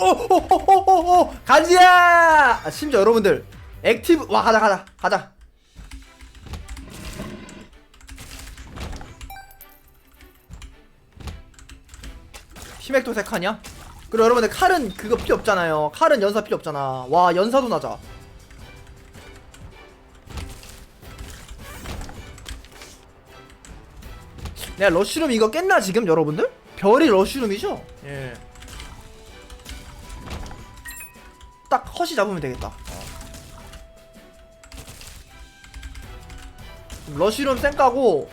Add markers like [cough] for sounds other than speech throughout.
오오오오오 가지야 아, 심지어 여러분들 액티브 와 가자 가자 가자 힘액 도색하냐? 그리고 여러분들 칼은 그거 필요 없잖아요 칼은 연사 필요 없잖아 와 연사도 나자 내가 러쉬룸 이거 깼나 지금 여러분들? 별이 러쉬룸이죠? 예. 딱 컷이 잡으면 되겠다. 어. 러쉬룸 쌩 까고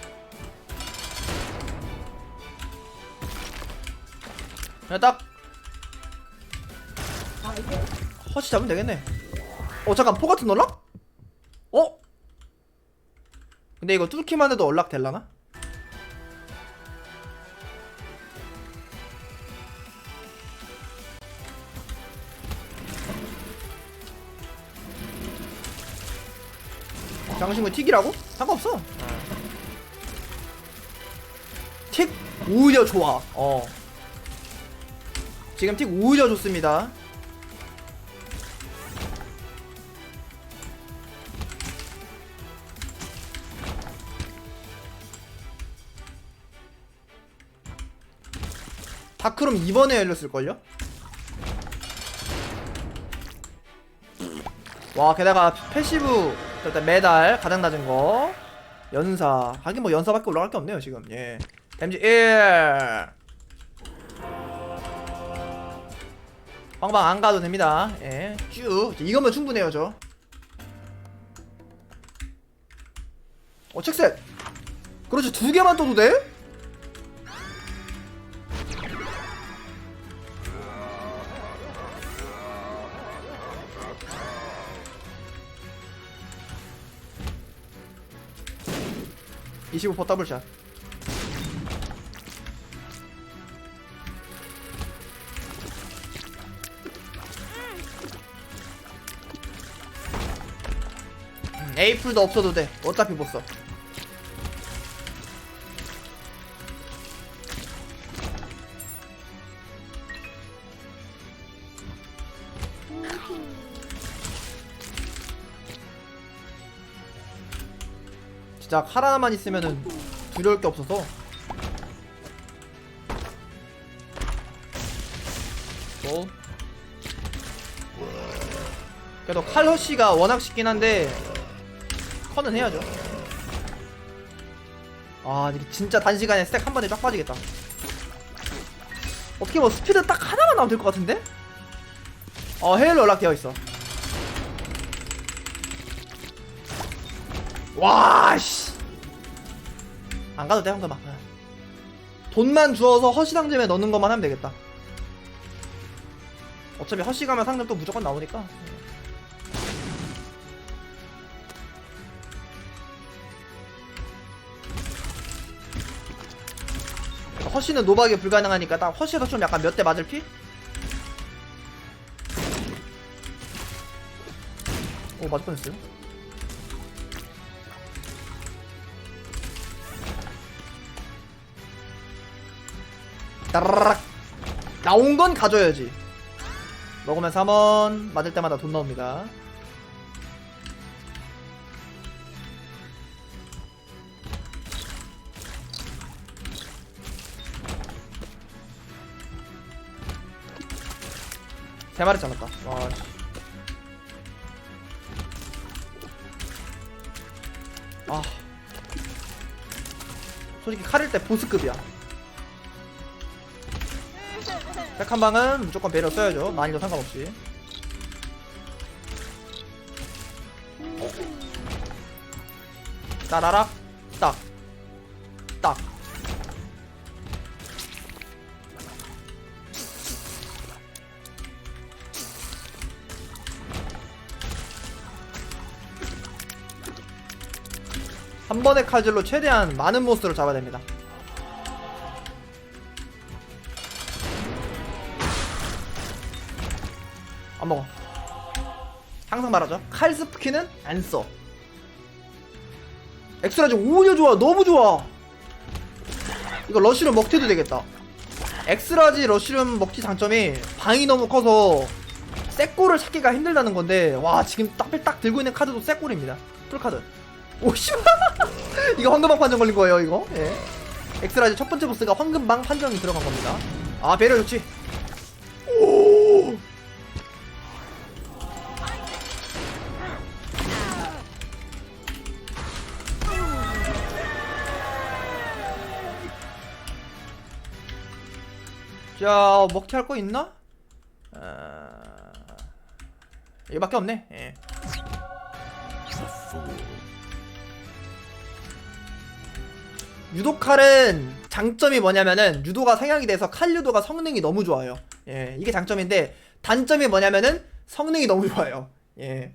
그냥 딱 컷이 잡으면 되겠네. 어 잠깐 포 같은 연락? 어? 근데 이거 뚫기만 해도 연락 될라나? 장신구 틱이라고? 상관없어. 틱 오히려 좋아. 어. 지금 틱 오히려 좋습니다. 다크룸 이번에 열렸을걸요? 와 게다가 패시브 일단 메달 가장 낮은 거. 연사. 하긴 뭐 연사밖에 올라갈 게 없네요 지금. 예. 댐지 1 황방 안 가도 됩니다. 예쭉. 이거면 충분해요 저. 어, 책셋. 그렇지 두 개만 떠도 돼? (25% 더블샷) 음, 에이플도 없어도 돼. 어차피 못써 진짜 칼 하나만 있으면은 두려울 게 없어서. 뭐 그래도 칼 허쉬가 워낙 쉽긴 한데 커는 해야죠. 아 진짜 단시간에 스택 한 번에 쫙 빠지겠다. 어떻게 뭐 스피드 딱 하나만 나오면 될 것 같은데? 어 헤일로 연락되어 있어 와씨. 안 가도 돼 황금아 돈만 주어서 허시 상점에 넣는 것만 하면 되겠다. 어차피 허시 가면 상점 또 무조건 나오니까. 허시는 노박이 불가능하니까 딱 허시에서 좀 약간 몇 대 맞을 피? 오 맞을 뻔했어요 따라락. 나온 건 가져야지. 먹으면 3원 맞을 때마다 돈 나옵니다. 세 마리 잡았다. 와 씨. 아. 솔직히 칼일 때 보스급이야 백한 방은 무조건 배려 써야죠. 많이도 상관없이. 따라락 딱. 딱. 한 번의 칼질로 최대한 많은 몬스터를 잡아야 됩니다. 항상 말하죠. 칼 스프키는 안 써. 엑스라지 오히려 좋아. 너무 좋아. 이거 러쉬로 먹태도 되겠다. 엑스라지 러쉬룸 먹기 장점이 방이 너무 커서 새골을 찾기가 힘들다는 건데 와 지금 딱딱 들고 있는 카드도 새골입니다 풀카드 오씨 [laughs] 이거 황금방 판정 걸린 거예요 이거 예. 엑스라지 첫 번째 보스가 황금방 판정이 들어간 겁니다 아 배려 좋지 자, 먹튀 할 거 있나? 아... 이거밖에 없네. 예. 유도 칼은 장점이 뭐냐면은 유도가 상향이 돼서 칼 유도가 성능이 너무 좋아요. 예, 이게 장점인데 단점이 뭐냐면은 성능이 너무 좋아요. 예.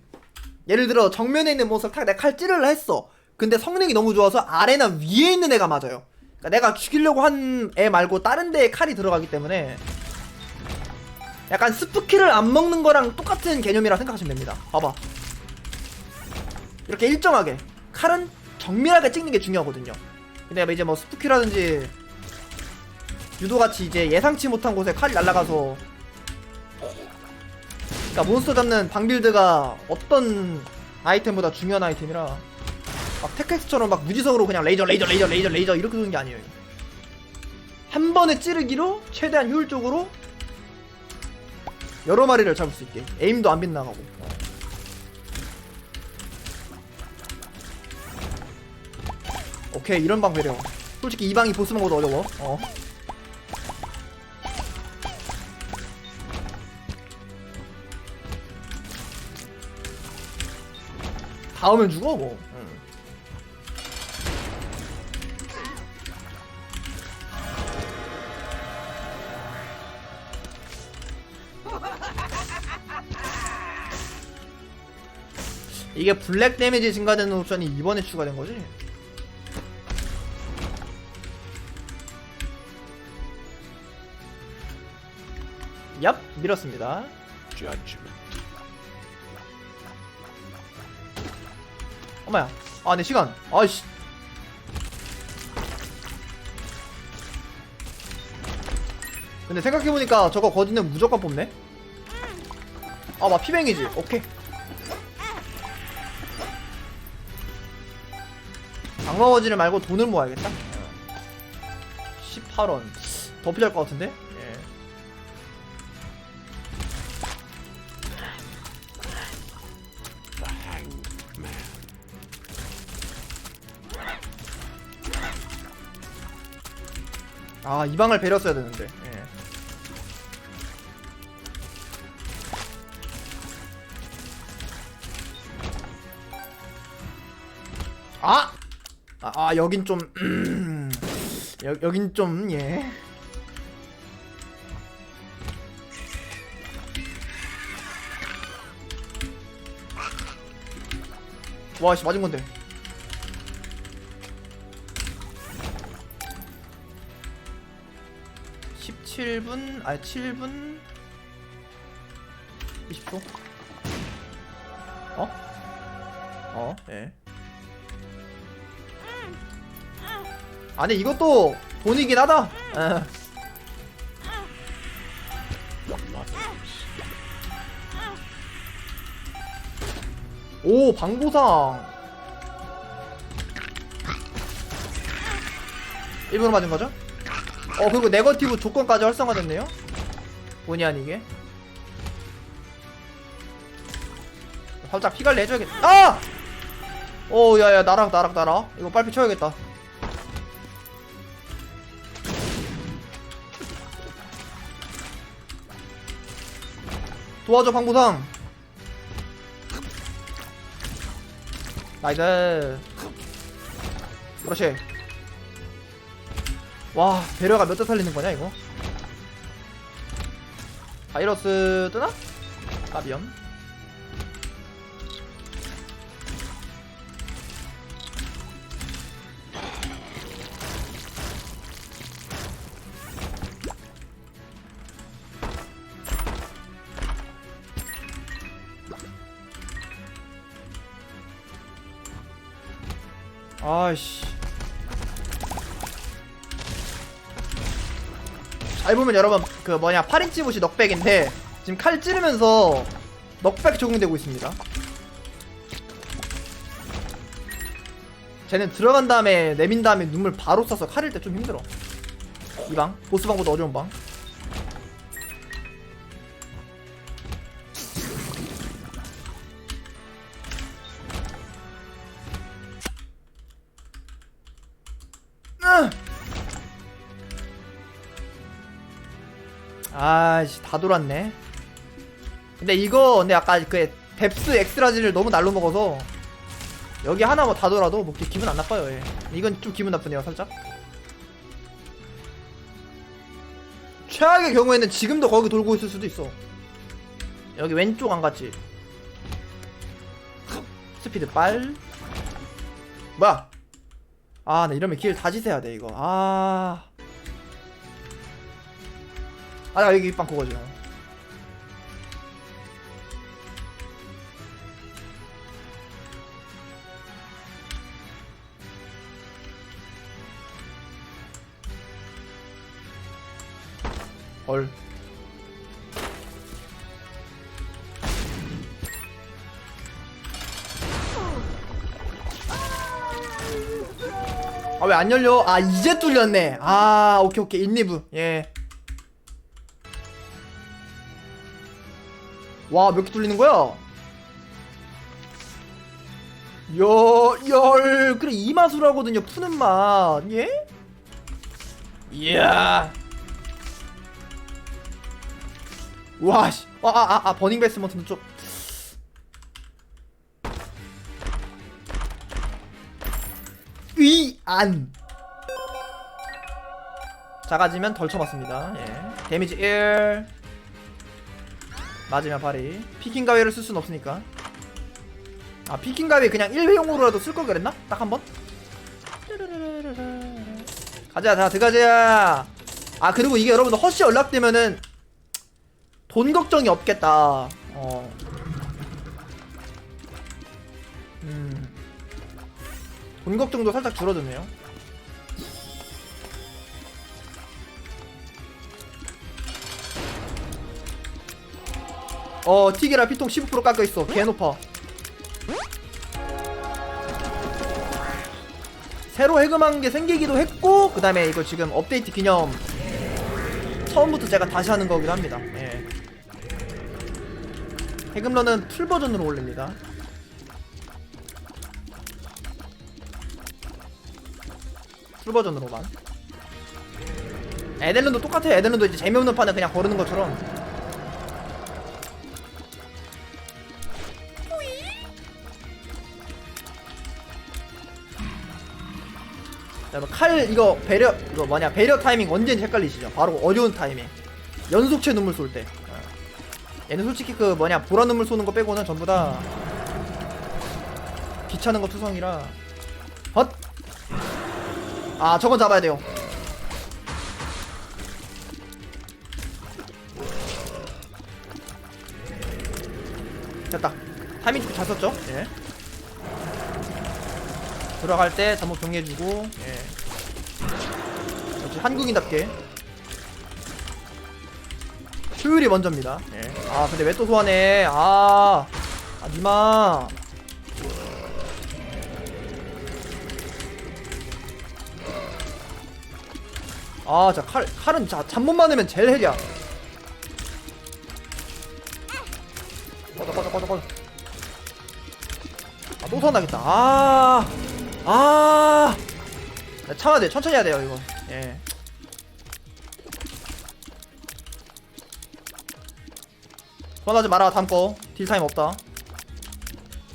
예를 들어 정면에 있는 몬스터 탁 내가 칼 찌르려 했어. 근데 성능이 너무 좋아서 아래나 위에 있는 애가 맞아요. 그러니까 내가 죽이려고 한 애 말고 다른 데에 칼이 들어가기 때문에 약간 스프키를 안 먹는 거랑 똑같은 개념이라 생각하시면 됩니다. 봐봐. 이렇게 일정하게 칼은 정밀하게 찍는 게 중요하거든요. 근데 이제 뭐 스프키라든지 유도같이 이제 예상치 못한 곳에 칼이 날아가서 그러니까 몬스터 잡는 방빌드가 어떤 아이템보다 중요한 아이템이라 막 테크스처럼 막 무지성으로 그냥 레이저 레이저 레이저 레이저 레이저 이렇게 도는 게 아니에요. 한 번에 찌르기로 최대한 효율적으로 여러 마리를 잡을 수 있게 에임도 안 빗나가고 어. 오케이 이런 방 배려 솔직히 이 방이 보스방보다 어려워 어 닿으면 죽어 뭐 응. 이게 블랙 데미지 증가되는 옵션이 이번에 추가된 거지? 얍 밀었습니다. 엄마야. 아 내 시간. 아이씨. 근데 생각해보니까 저거 거지는 무조건 뽑네? 아 막 피뱅이지. 오케이 악마 거지를 말고 돈을 모아야겠다 18원 더 필요할 것 같은데 예. 아, 이 방을 써야 되는데. 아, 아 여긴 좀 [clears throat] 여, 여긴 좀 예. 와, 씨 맞은 건데. 17분, 아니 7분 20초? 어? 어, 예. 아니 이것도 돈이긴 하다. 예. Mothers. 오 방보상. 일부러 맞은 거죠? 어 그리고 네거티브 조건까지 활성화됐네요. 본의 아니게. 살짝 피관리 해줘야겠다. 아! 오 야야 나락 나락 나락. 이거 빨리 쳐야겠다. 도와줘 방보상. 나이스. 그렇지. 와 배려가 몇 대 살리는 거냐 이거? 바이러스 뜨나? 까비엄. 아이씨. 밟으면 여러분 그 뭐냐 8인치 붓이 넉백인데 지금 칼 찌르면서 넉백 적용되고 있습니다. 쟤는 들어간 다음에 내민 다음에 눈물 바로 쏴서 칼일 때 좀 힘들어. 이 방 보스 방보다 어려운 방 아씨 다 돌았네. 근데 이거 근데 아까 그 뎁스 엑스라지를 너무 날로 먹어서 여기 하나 뭐 다 돌아도 뭐 기- 기분 안 나빠요 예. 이건 좀 기분 나쁘네요 살짝. 최악의 경우에는 지금도 거기 돌고 있을 수도 있어. 여기 왼쪽 안 갔지? 스피드 빨. 뭐야? 아나 이러면 길다 지세야 돼 이거. 아 아, 나 여기 입방 그거죠. 헐. 아, 왜 안 열려? 아, 이제 뚫렸네. 아, 오케이, 오케이. 인리브. 예. 와, 몇 개 뚫리는 거야? 여, 열, 그래, 이 맛으로 하거든요. 푸는 맛. 예? 이야. 와, 씨. 아, 아, 아, 아 버닝 베스먼트는 좀. 위안. 작아지면 덜 쳐맞습니다. 예. 데미지 1. 맞으면 발이 피킹 가위를 쓸 순 없으니까 아 피킹 가위 그냥 1회용으로라도 쓸 걸 그랬나? 딱 한 번? 가자 자 들어가자 아 그리고 이게 여러분들 허쉬 연락되면은 돈 걱정이 없겠다 어. 음. 돈 걱정도 살짝 줄어드네요 어 틱이라. 피통 15% 깎여 있어. 개 높아. 새로 해금한 게 생기기도 했고 그 다음에 이거 지금 업데이트 기념 처음부터 제가 다시 하는 거기도 합니다. 예. 해금러는 풀 버전으로 올립니다. 풀 버전으로만. 에델른도 똑같아요. 에델른도 이제 재미없는 판을 그냥 거르는 것처럼 자, 뭐칼 이거 배려 이거 뭐냐 배려 타이밍 언제인지 헷갈리시죠? 바로 어려운 타이밍. 연속체 눈물 쏠 때. 어. 얘는 솔직히 그 뭐냐 보라 눈물 쏘는 거 빼고는 전부 다 귀찮은 거 투성이라. 헛. 아 저건 잡아야 돼요. 됐다. 타이밍 잘 썼죠? 예. 들어갈 때 잠복 정리해주고. 예. 역시 한국인답게. 효율이 먼저입니다. 예. 아 근데 왜 또 소환해? 아, 아 니마. 아 자 칼, 칼은 자 잠못 많으면 제일 헬이야. 꺼져 꺼져 꺼져 꺼져. 아또 소환하겠다. 아 아, 야, 참아야 돼. 천천히 해야 돼요, 이거. 예. 소환하지 마라, 다음 거. 딜 타임 없다.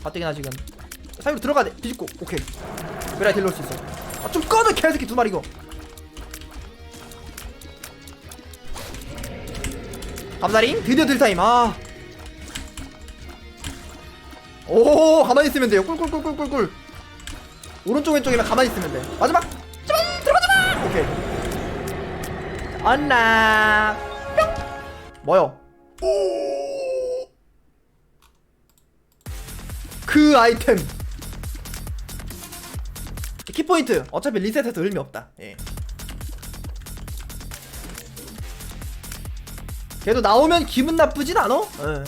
가뜩이나 지금. 사이로 들어가야 돼. 뒤집고. 오케이. 그래야 딜 넣을 수 있어. 아, 좀 꺼져, 개새끼 두 마리 이거. 감사링? 드디어 딜 타임. 아. 오, 가만히 있으면 돼요. 꿀꿀꿀꿀꿀꿀. 오른쪽 왼쪽이면 가만히 있으면 돼. 마지막! 좀 들어가자 오케이. 언락 뿅. 뭐요? 그 아이템. 키포인트. 어차피 리셋해도 의미 없다. 예. 걔도 나오면 기분 나쁘진 않아? 예.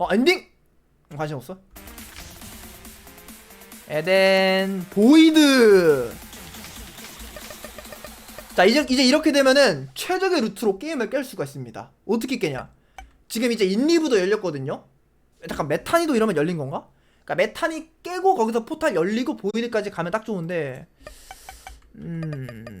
어 엔딩? 관심 없어? 에덴 보이드. 자 이제 이제 이렇게 되면은 최적의 루트로 게임을 깰 수가 있습니다. 어떻게 깨냐? 지금 이제 인리브도 열렸거든요? 잠깐 메타니도 이러면 열린 건가? 그러니까 메타니 깨고 거기서 포탈 열리고 보이드까지 가면 딱 좋은데 음